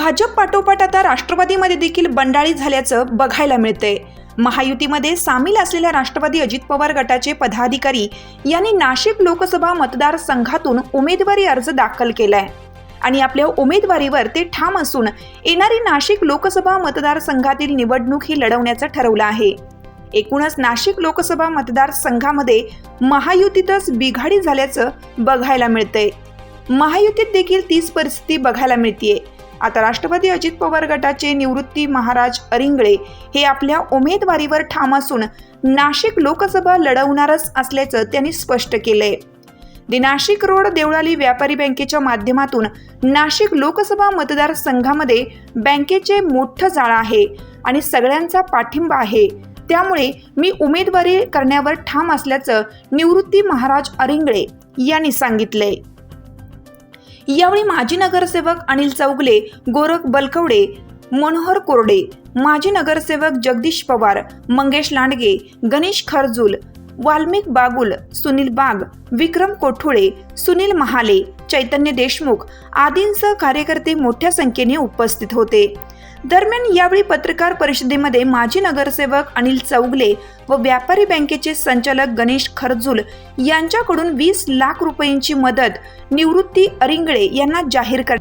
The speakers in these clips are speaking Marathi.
भाजप पाठोपाठ आता राष्ट्रवादीमध्ये देखील बंडाळी झाल्याचं बघायला मिळतंय. महायुतीमध्ये सामील असलेल्या राष्ट्रवादी अजित पवार गटाचे पदाधिकारी यांनी नाशिक लोकसभा मतदारसंघातून उमेदवारी अर्ज दाखल केलाय. आणि आपल्या उमेदवारीवर ते ठाम असून येणारी नाशिक लोकसभा मतदारसंघातील निवडणूक ही लढवण्याचं ठरवलं आहे. एकूणच नाशिक लोकसभा मतदारसंघामध्ये महायुतीतच बिघाडी झाल्याचं बघायला मिळतंय. महायुतीत देखील तीच परिस्थिती बघायला मिळतीये. आता राष्ट्रवादी अजित पवार गटाचे निवृत्ती महाराज अरिंगळे हे आपल्या उमेदवारीवर ठाम असून नाशिक लोकसभा लढवणारच असल्याचं त्यांनी स्पष्ट केलंय. दि नाशिक रोड देवळाली व्यापारी बँकेच्या माध्यमातून नाशिक लोकसभा मतदारसंघामध्ये बँकेचे मोठं जाळं आहे आणि सगळ्यांचा पाठिंबा आहे. त्यामुळे मी उमेदवारी करण्यावर ठाम असल्याचं निवृत्ती महाराज अरिंगळे यांनी सांगितलंय. यावेळी माजी नगरसेवक अनिल चौगले गोरख बलकवडे मनोहर कोरडे माजी नगरसेवक जगदीश पवार मंगेश लांडगे गणेश खरजूल वाल्मिक बागुल सुनील बाग विक्रम कोठोळे सुनील महाले चैतन्य देशमुख आदींसह कार्यकर्ते मोठ्या संख्येने उपस्थित होते. दरम्यान यावेळी पत्रकार परिषदेमध्ये माजी नगरसेवक अनिल चौगले व व्यापारी बँकेचे संचालक गणेश खरजूल यांच्याकडून वीस लाख रुपयांची मदत निवृत्ती अरिंगळे यांना जाहीर कर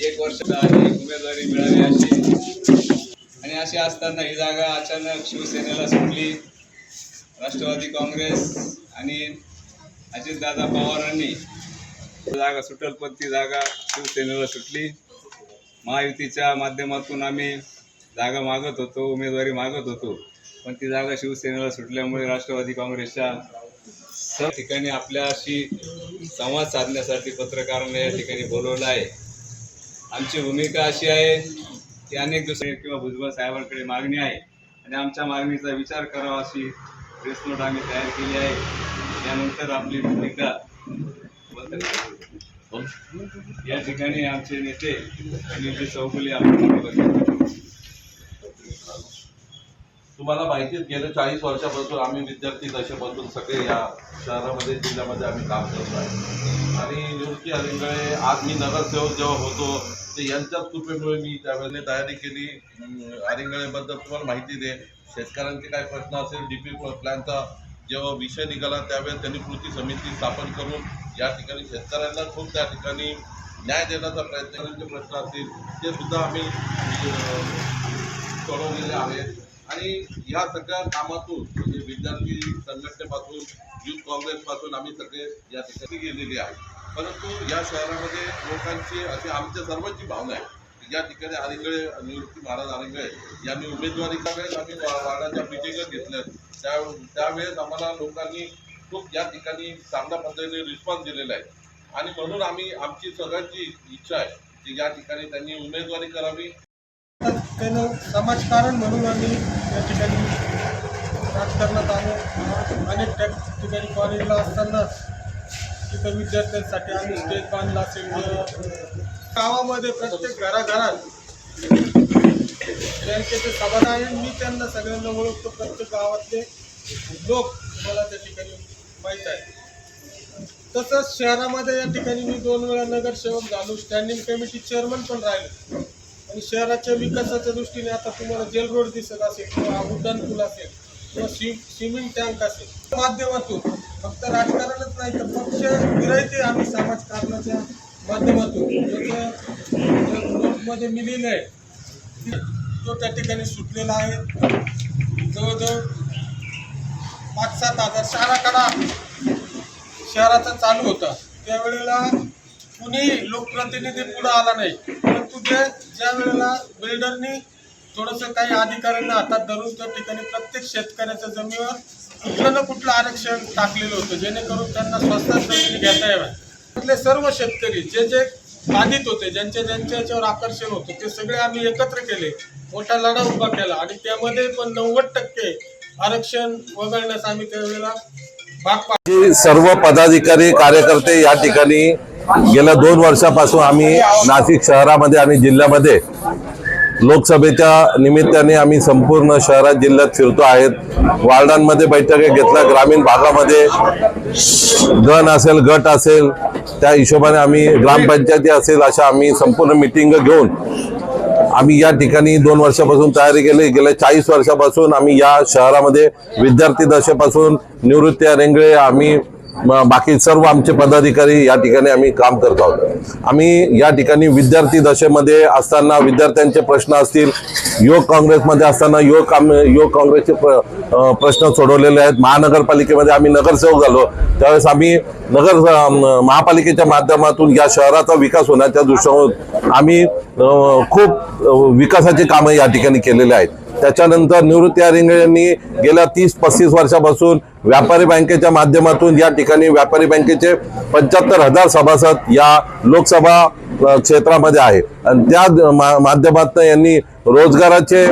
एक वर्ष उमेदवारी मिळावी अशी. आणि अशी असताना ही जागा अचानक शिवसेनेला सुटली राष्ट्रवादी काँग्रेस आणि अजितदादा पवारांनी जागा सुटल पण ती जागा शिवसेनेला सुटली. महायुतीच्या माध्यमातून आम्ही जागा मागत होतो उमेदवारी मागत होतो. पण ती जागा शिवसेनेला सुटल्यामुळे राष्ट्रवादी काँग्रेसच्या सर्व ठिकाणी आपल्याशी संवाद साधण्यासाठी पत्रकारांना या ठिकाणी बोलवलं आहे. आमची भूमिका अशी आहे की अनेक दुसरे किंवा भुजबळ साहेबांकडे मागणी आहे आणि आमच्या मागणीचा विचार करावा अशी प्रेस नोट आम्ही तयार केली आहे. त्यानंतर आपली भूमिका या ठिकाणी आमचे नेते आणि चौगुले तुम्हाला माहितीच गेल्या चाळीस वर्षापासून आम्ही विद्यार्थी दशेपासून सगळे या शहरामध्ये जिल्ह्यामध्ये आम्ही काम करतो आहे. आणि निवृत्ती अलीकडे आज मी नगरसेवक जेव्हा होतो ते यांच्याच कृपेमुळे मी त्यावेळेला तयारी केली. आरिंगळेबद्दल तुम्हाला माहिती दे. शेतकऱ्यांचे काय प्रश्न असेल डी पी प्लॅनचा जेव्हा विषय निघाला त्यावेळेस त्यांनी कृती समिती स्थापन करून या ठिकाणी शेतकऱ्यांना खूप त्या ठिकाणी न्याय देण्याचा प्रयत्न करण्याचे प्रश्न असतील ते सुद्धा आम्ही सोडवलेले आहेत. आणि ह्या सगळ्या कामातून म्हणजे विद्यार्थी संघटनेपासून युथ काँग्रेसपासून आम्ही सगळे या ठिकाणी गेलेले आहे परंतु या शहरामध्ये लोकांची अशी आमच्या सर्वांची भावना आहे. या ठिकाणी आरिंगळे निवृत्ती महाराज आरिंगळे यांनी उमेदवारी वेळेस आम्ही वा- वार्डाच्या मिटिंग घेतल्या. त्या त्यावेळेस आम्हाला लोकांनी खूप या ठिकाणी चांगल्या पद्धतीने रिस्पॉन्स दिलेला आहे. आणि म्हणून आम्ही आमची सगळ्यांची इच्छा आहे की या ठिकाणी त्यांनी उमेदवारी करावी. त्यानं समाजकारण म्हणून आम्ही या ठिकाणी राजकारणात आलो. अनेक त्या ठिकाणी कॉलेजला असतानाच तिथं विद्यार्थ्यांसाठी आम्ही स्टेज बांधला असेल गावामध्ये प्रत्येक घराघरात बँकेचे सभा आहे मी त्यांना सगळ्यांना ओळखतो. प्रत्येक गावातले लोक मला त्या ठिकाणी माहीत आहे तसंच शहरामध्ये या ठिकाणी मी दोन वेळा नगरसेवक झालो. स्टँडिंग कमिटी चेअरमन पण राहिलो. आणि शहराच्या विकासाच्या दृष्टीने आता तुम्हाला जेल रोड दिसत असेल किंवा उड्डाण पूल असेल किंवा स्वी स्विमिंग टँक असेल. माध्यमातून फक्त राजकारणच नाही तर पक्ष विरायते आम्ही समाजकारणाच्या माध्यमातून. जसं मी लिहिलं आहे तो त्या ठिकाणी सुटलेला आहे. जवळजवळ पाच सात हजार शहराकडा शहराचा चालू होता. त्यावेळेला कुणी लोकप्रतिनिधी पुढे आला नाही. परंतु ते ज्या वेळेला बिल्डरनी थोडंसं काही अधिकाऱ्यांना हातात धरून त्या ठिकाणी प्रत्येक शेतकऱ्याच्या जमिनीवर कुठलं ना कुठलं आरक्षण टाकलेलं होतं. जेणेकरून त्यांना स्वस्तात जमिनी घेता याव्या त्यातले सर्व शेतकरी जे जे बाधित होते ज्यांच्या ज्यांच्या याच्यावर आकर्षण होतं ते सगळे आम्ही एकत्र केले. मोठा लढा उभा केला आणि त्यामध्ये पण नव्वद टक्के आरक्षण वगळण्यास आम्ही त्यावेळेला भाग सर्व पदाधिकारी कार्यकर्ते या ठिकाणी गेल्या दोन वर्षापासून आम्ही नाशिक शहरामध्ये आणि जिल्ह्यामध्ये लोकसभेच्या निमित्ताने आम्ही संपूर्ण शहरात जिल्ह्यात फिरतो आहेत. वार्डांमध्ये बैठका घेतल्या ग्रामीण भागामध्ये गण असेल गट असेल त्या हिशोबाने आम्ही ग्रामपंचायती असेल अशा आम्ही संपूर्ण मिटिंग घेऊन आम्ही या ठिकाणी दोन वर्षापासून तयारी केली. गेल्या चाळीस वर्षापासून आम्ही या शहरामध्ये विद्यार्थी दशेपासून निवृत्त्या रेंगळे आम्ही बाकी सर्व आमचे पदाधिकारी या ठिकाणी आम्ही काम करत आहोत. आम्ही या ठिकाणी विद्यार्थी दशेमध्ये असताना विद्यार्थ्यांचे प्रश्न असतील युवक काँग्रेसमध्ये असताना युवक काम युवक काँग्रेसचे प्र- प्रश्न सोडवलेले आहेत. महानगरपालिकेमध्ये आम्ही नगरसेवक झालो. त्यावेळेस आम्ही नगर महापालिकेच्या माध्यमातून या शहराचा विकास होण्याच्या दृष्टीने आम्ही खूप विकासाचे कामं या ठिकाणी केलेले आहेत. त्याच्यानंतर निवृत्ती अरिंगे यांनी गेल्या तीस पस्तीस वर्षापासून व्यापारी बँकेच्या माध्यमातून या ठिकाणी व्यापारी बँकेचे पंच्याहत्तर हजार सभासद या लोकसभा क्षेत्रामध्ये आहे. आणि त्या मा- माध्यमातून यांनी रोजगाराचे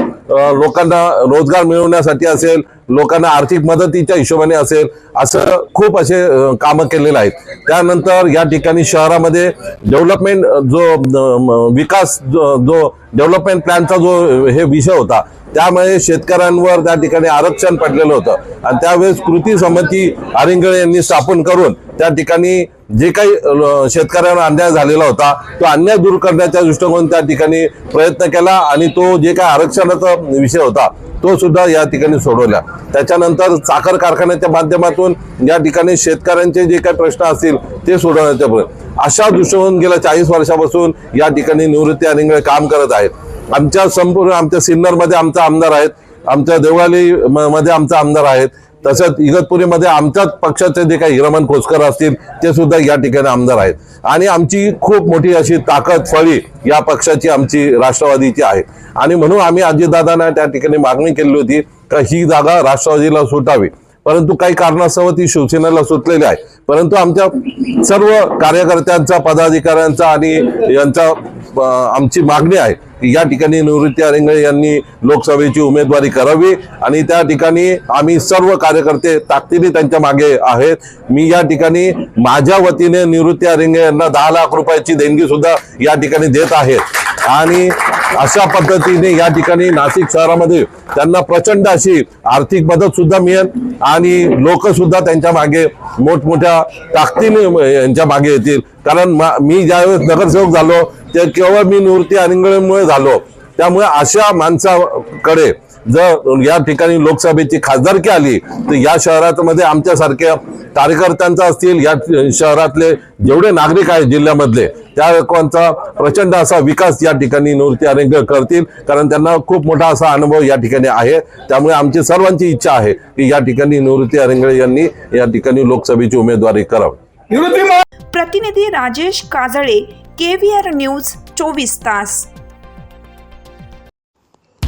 लोकांना रोजगार मिळवण्यासाठी असेल लोकांना आर्थिक मदतीच्या हिशोबाने असेल असं खूप असे कामं केलेले आहेत. त्यानंतर या ठिकाणी शहरामध्ये डेव्हलपमेंट जो विकास जो जो डेव्हलपमेंट प्लॅनचा जो हे विषय होता त्यामुळे शेतकऱ्यांवर त्या ठिकाणी आरक्षण पडलेलं होतं. आणि त्यावेळेस कृती समिती आरिंगळे यांनी स्थापन करून त्या ठिकाणी जे काही शेतकऱ्यांना अन्याय झालेला होता तो अन्याय दूर करण्याच्या दृष्टिकोन त्या ठिकाणी प्रयत्न केला आणि तो जे काही आरक्षणाचा विषय होता तो सुद्धा या ठिकाणी सोडवला. त्याच्यानंतर साखर कारखान्याच्या माध्यमातून या ठिकाणी शेतकऱ्यांचे जे काही प्रश्न असतील ते सोडवण्याच्या प्रयत्न अशा दृष्टिकोन गेल्या चाळीस वर्षापासून या ठिकाणी निवृत्ती अनिंगळे काम करत आहेत. आमच्या संपूर्ण आमच्या सिन्नरमध्ये आमचा आमदार आहेत आमच्या देवळाली म- मध्ये आमचा आमदार आहेत. तसंच इगतपुरीमध्ये आमच्याच पक्षाचे जे काही हिरमन खोसकर असतील ते सुद्धा या ठिकाणी आमदार आहेत. आणि आमची खूप मोठी अशी ताकद फळी या पक्षाची आमची राष्ट्रवादीची आहे. आणि म्हणून आम्ही अजितदादांना त्या ठिकाणी मागणी केली होती का ही जागा राष्ट्रवादीला सुटावी. परंतु काही कारणास्तव ती शिवसेनेला सुटलेली आहे. परंतु आमच्या सर्व कार्यकर्त्यांचा पदाधिकाऱ्यांचा आणि यांचा आमची मागणी आहे. या ठिकाणी निवृत्ती अरिंगळे यांनी लोकसभेची उमेदवारी करावी आणि त्या ठिकाणी आम्ही सर्व कार्यकर्ते ताकदीने त्यांच्या मागे आहेत. मी या ठिकाणी माझ्या वतीने निवृत्ती अरिंगे यांना दहा लाख रुपयाची देणगी सुद्धा या ठिकाणी देत आहेत आणि अशा पद्धतीने या ठिकाणी नाशिक शहरामध्ये त्यांना प्रचंड अशी आर्थिक मदत सुद्धा मिळेल आणि लोक सुद्धा त्यांच्या मागे मोठमोठ्या ताकदीने यांच्या मागे येतील. कारण मा- मी ज्यावेळेस नगरसेवक झालो ते केवळ मी निवृत्ती अनिंगळेमुळे झालो. त्यामुळे अशा माणसाकडे जर या ठिकाणी लोकसभेची खासदारकी आली तर या शहरामध्ये आमच्यासारख्या कार्यकर्त्यांचा असतील या शहरातले जेवढे नागरिक आहेत जिल्ह्यामधले त्या लोकांचा प्रचंड असा विकास या ठिकाणी निवृत्ती अरेंग करतील कारण त्यांना खूप मोठा असा अनुभव या ठिकाणी आहे. त्यामुळे आमची सर्वांची इच्छा आहे की या ठिकाणी निवृत्ती अरेंगळे यांनी या ठिकाणी लोकसभेची उमेदवारी करावी. प्रतिनिधी राजेश काजळे केव्हीआर न्यूज चोवीस तास.